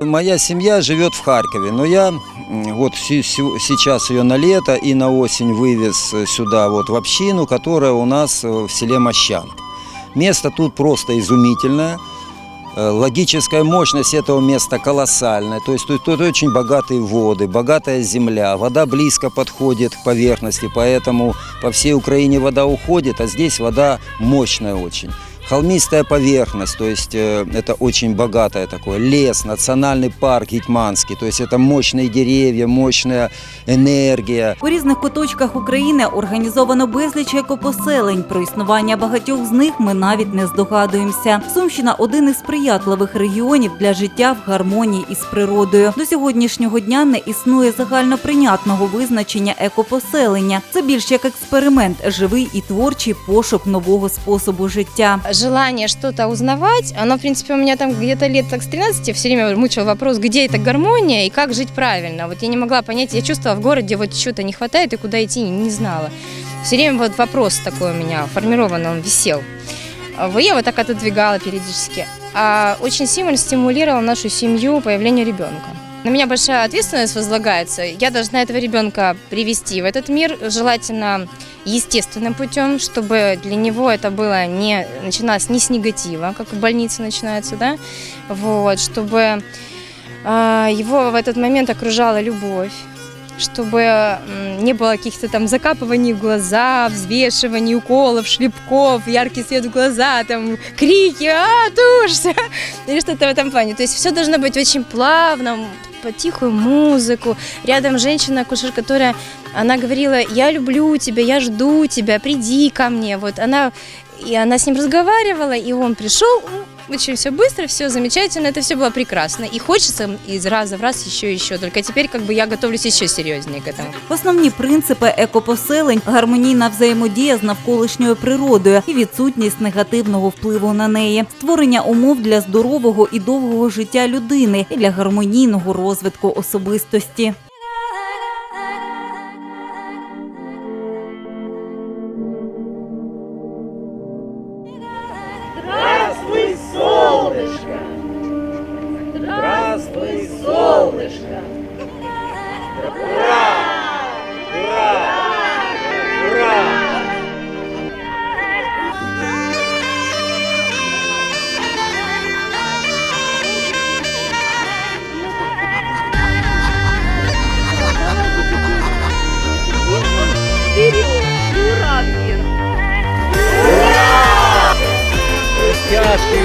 Моя семья живет в Харькове, но я вот сейчас ее на лето и на осень вывез сюда, вот в общину, которая у нас э, в селе Мощанка. Место тут просто изумительное. Э, Логическая мощность этого места колоссальная. То есть тут, тут очень богатые воды, богатая земля. Вода близко подходит к поверхности, поэтому по всей Украине вода уходит, а здесь вода мощная очень. Холмистая поверхность, то есть э, это очень богатое такое. Лес, национальный парк Гетьманский, то есть это мощные деревья, мощная энергия. У різних куточках України організовано безліч екопоселень. Про існування багатьох з них ми навіть не здогадуємося. Сумщина один із сприятливих регіонів для життя в гармонії із природою. До сьогоднішнього дня не існує загальноприйнятного визначення екопоселення. Це більш як експеримент, живий і творчий пошук нового способу життя. Желание что-то узнавать, оно, в принципе, у меня там где-то лет так с 13 все время мучил вопрос, где эта гармония и как жить правильно. Вот я не могла понять, я чувствовала в городе вот чего-то не хватает и куда идти не знала. Все время вот вопрос такой у меня формирован, он висел. Я вот так отодвигала периодически. А очень сильно стимулировал нашу семью появление ребенка. На меня большая ответственность возлагается. Я должна этого ребенка привести в этот мир, желательно естественным путем, чтобы для него это было не начиналось не с негатива, как в больнице начинается, да, вот, чтобы а, его в этот момент окружала любовь, чтобы не было каких-то там закапываний в глаза, взвешиваний, уколов, шлепков, яркий свет в глаза, там крики, а, тушься, или что-то в этом плане. То есть все должно быть очень плавно, под тихую музыку. Рядом женщина, акушер, которая, она говорила, я люблю тебя, я жду тебя, приди ко мне. Вот она, и она с ним разговаривала, и он пришел, очень все быстро, все замечательно, это все было прекрасно. И хочется из раза в раз еще и еще. Только теперь как бы я готовлюсь еще серьезнее к этому. Основні принципи екопоселень гармонійна взаємодія з навколишньою природою і відсутність негативного впливу на неї, створення умов для здорового і довгого життя людини і для гармонійного розвитку особистості. Солнышко! Здравствуй, солнышко! Ура! Ура! Ура! Растяжки иди.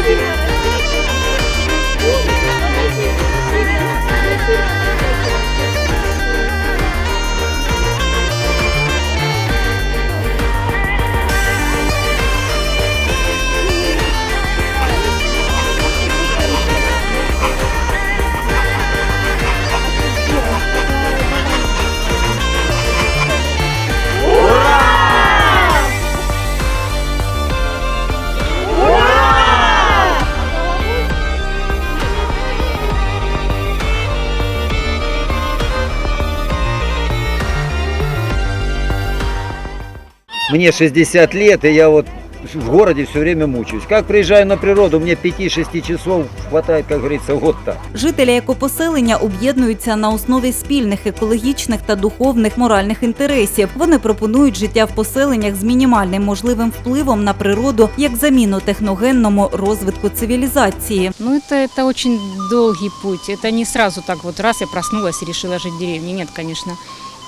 Мне 60 лет, и я вот в городе все время мучаюсь. Как приезжаю на природу, мне 5-6 часов хватает, как говорится, вот так. Жителі екопоселення об'єднуються на основі спільних екологічних та духовних моральних інтересів. Вони пропонують життя в поселеннях з мінімальним можливим впливом на природу як заміну техногенному розвитку цивілізації. Ну, это, это очень долгий путь. Это не сразу так вот раз я проснулась и решила жить в деревне. Нет, конечно.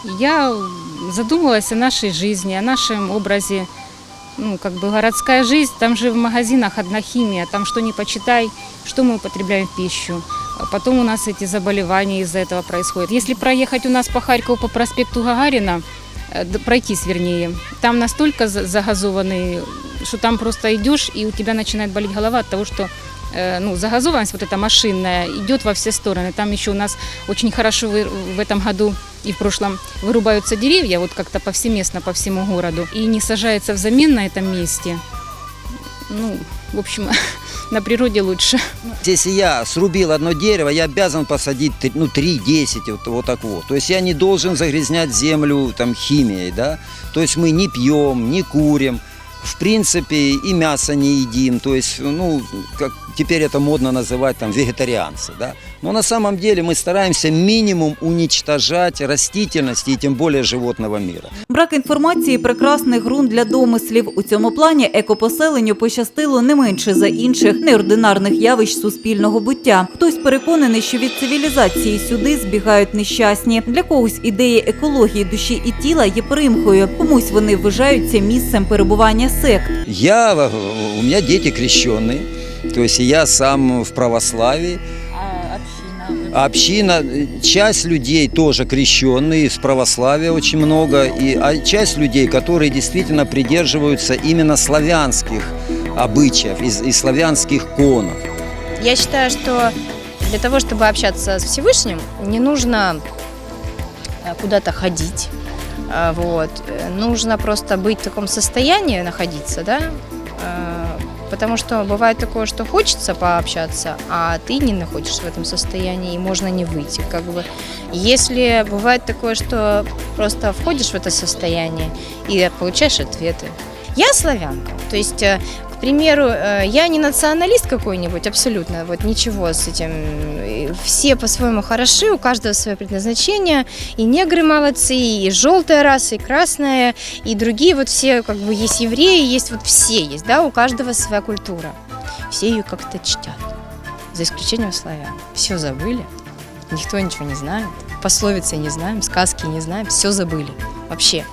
Я задумалась о нашей жизни, о нашем образе. Ну, как бы городская жизнь, там же в магазинах одна химия, там что ни почитай, что мы употребляем в пищу. А Потом у нас эти заболевания из-за этого происходят. Если проехать у нас по Харькову по проспекту Гагарина, э, пройтись вернее, там настолько за- загазованный, что там просто идешь и у тебя начинает болеть голова от того, что э, ну, загазованность вот эта машинная идет во все стороны. Там еще у нас очень хорошо в этом году и в прошлом вырубаются деревья вот как-то повсеместно по всему городу и не сажается взамен на этом месте. Ну, в общем, на природе лучше. Если я срубил одно дерево, я обязан посадить ну, 3-10, вот, вот так вот. То есть я не должен загрязнять землю там, химией, да. То есть мы не пьем, не курим. в принципе, и мясо не едим. То есть, ну, как теперь это модно называть там вегетарианцы, да. Но на самом деле мы стараемся минимум уничтожать растительность и тем более животного мира. Брак інформації прекрасний ґрунт для домислів. У цьому плані екопоселенню пощастило не менше за інших неординарних явищ суспільного буття. Хтось переконаний, що від цивілізації сюди збігають нещасні. Для когось ідеї екології душі і тіла є примхою. Комусь вони вважаються місцем перебування сект. Я, у меня дети крещенные, то есть я сам в православии. А Община, э, часть людей тоже крещенные, из православия очень много, и, а часть людей, которые действительно придерживаются именно славянских обычаев и, и славянских конов. Я считаю, что для того, чтобы общаться с Всевышним, не нужно э, куда-то ходить. А, Вот. Нужно просто быть в таком состоянии, находиться, да, А, Потому что бывает такое, что хочется пообщаться, а ты не находишься в этом состоянии, и можно не выйти. Как бы. Если бывает такое, что просто входишь в это состояние и получаешь ответы. Я славянка, то есть э, к примеру, э, я не националист какой-нибудь, абсолютно, вот ничего с этим. Все по-своему хороши, у каждого свое предназначение. И негры молодцы, и желтая раса, и красная, и другие вот все, как бы есть евреи, есть вот все есть, да, у каждого своя культура. Все ее как-то чтят, за исключением славян. Все забыли, никто ничего не знает, пословицы не знаем, сказки не знаем, все забыли вообще.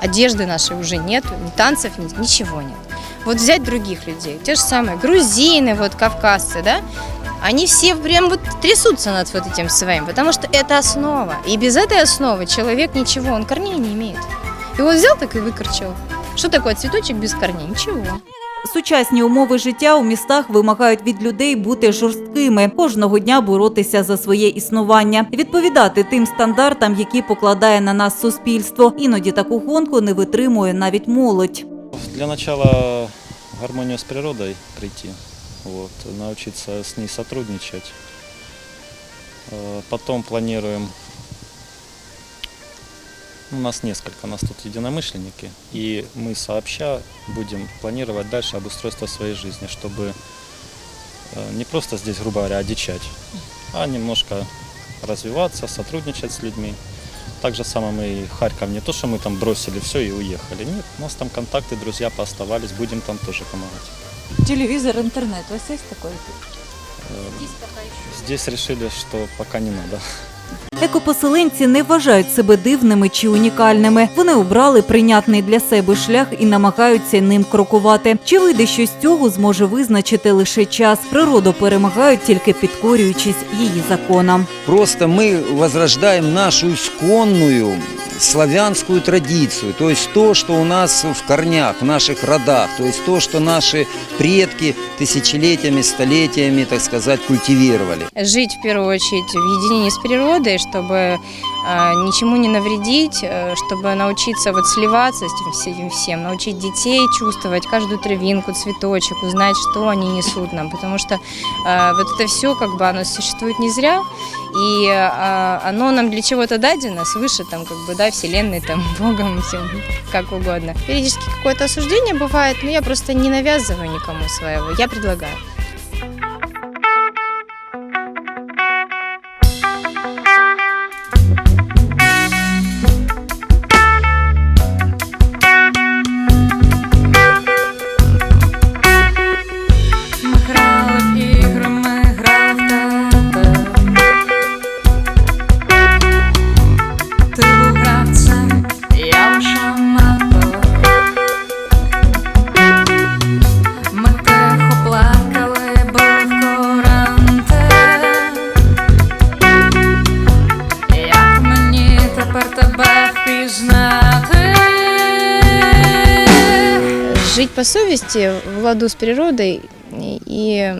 Одежды нашей уже нет, ни танцев, ни- ничего нет. Вот взять других людей, те же самые грузины, вот кавказцы, да, они все прям вот трясутся над вот этим своим, потому что это основа. И без этой основы человек ничего, он корней не имеет. И вот взял так и выкорчил. Что такое цветочек без корней? Ничего. Сучасні умови життя у містах вимагають від людей бути жорсткими, кожного дня боротися за своє існування, відповідати тим стандартам, які покладає на нас суспільство. Іноді таку гонку не витримує навіть молодь. Для начала гармонию с природой прийти, вот, научиться с ней сотрудничать. Э, Потом планируем, у нас несколько, у нас тут единомышленники, и мы сообща будем планировать дальше обустройство своей жизни, чтобы э, не просто здесь, грубо говоря, одичать, а немножко развиваться, сотрудничать с людьми. Так же самое мы и Харьков, не то, что мы там бросили все и уехали. Нет, у нас там контакты, друзья пооставались, будем там тоже помогать. Телевизор, интернет. У вас есть такое? Э, Здесь решили, что пока не надо. Екопоселенці не вважають себе дивними чи унікальними. Вони обрали прийнятний для себе шлях і намагаються ним крокувати. Чи вийде з цього, зможе визначити лише час. Природу перемагають тільки підкорюючись її законам. Просто ми возрождаємо нашу исконную славянскую традицию, то есть то, что у нас в корнях, в наших родах, то есть то, что наши предки тысячелетиями, столетиями, так сказать, культивировали. Жить в первую очередь в единении с природой, чтобы ничему не навредить, э, чтобы научиться вот сливаться с этим всем, всем, научить детей чувствовать каждую травинку, цветочек, узнать, что они несут нам, потому что а, вот это все как бы оно существует не зря, и а, оно нам для чего-то дадено, свыше там как бы, да, вселенной, там, Богом, всем, как угодно. Периодически какое-то осуждение бывает, но я просто не навязываю никому своего, я предлагаю. Жить по совести, в ладу с природой и,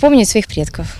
помнить своих предков.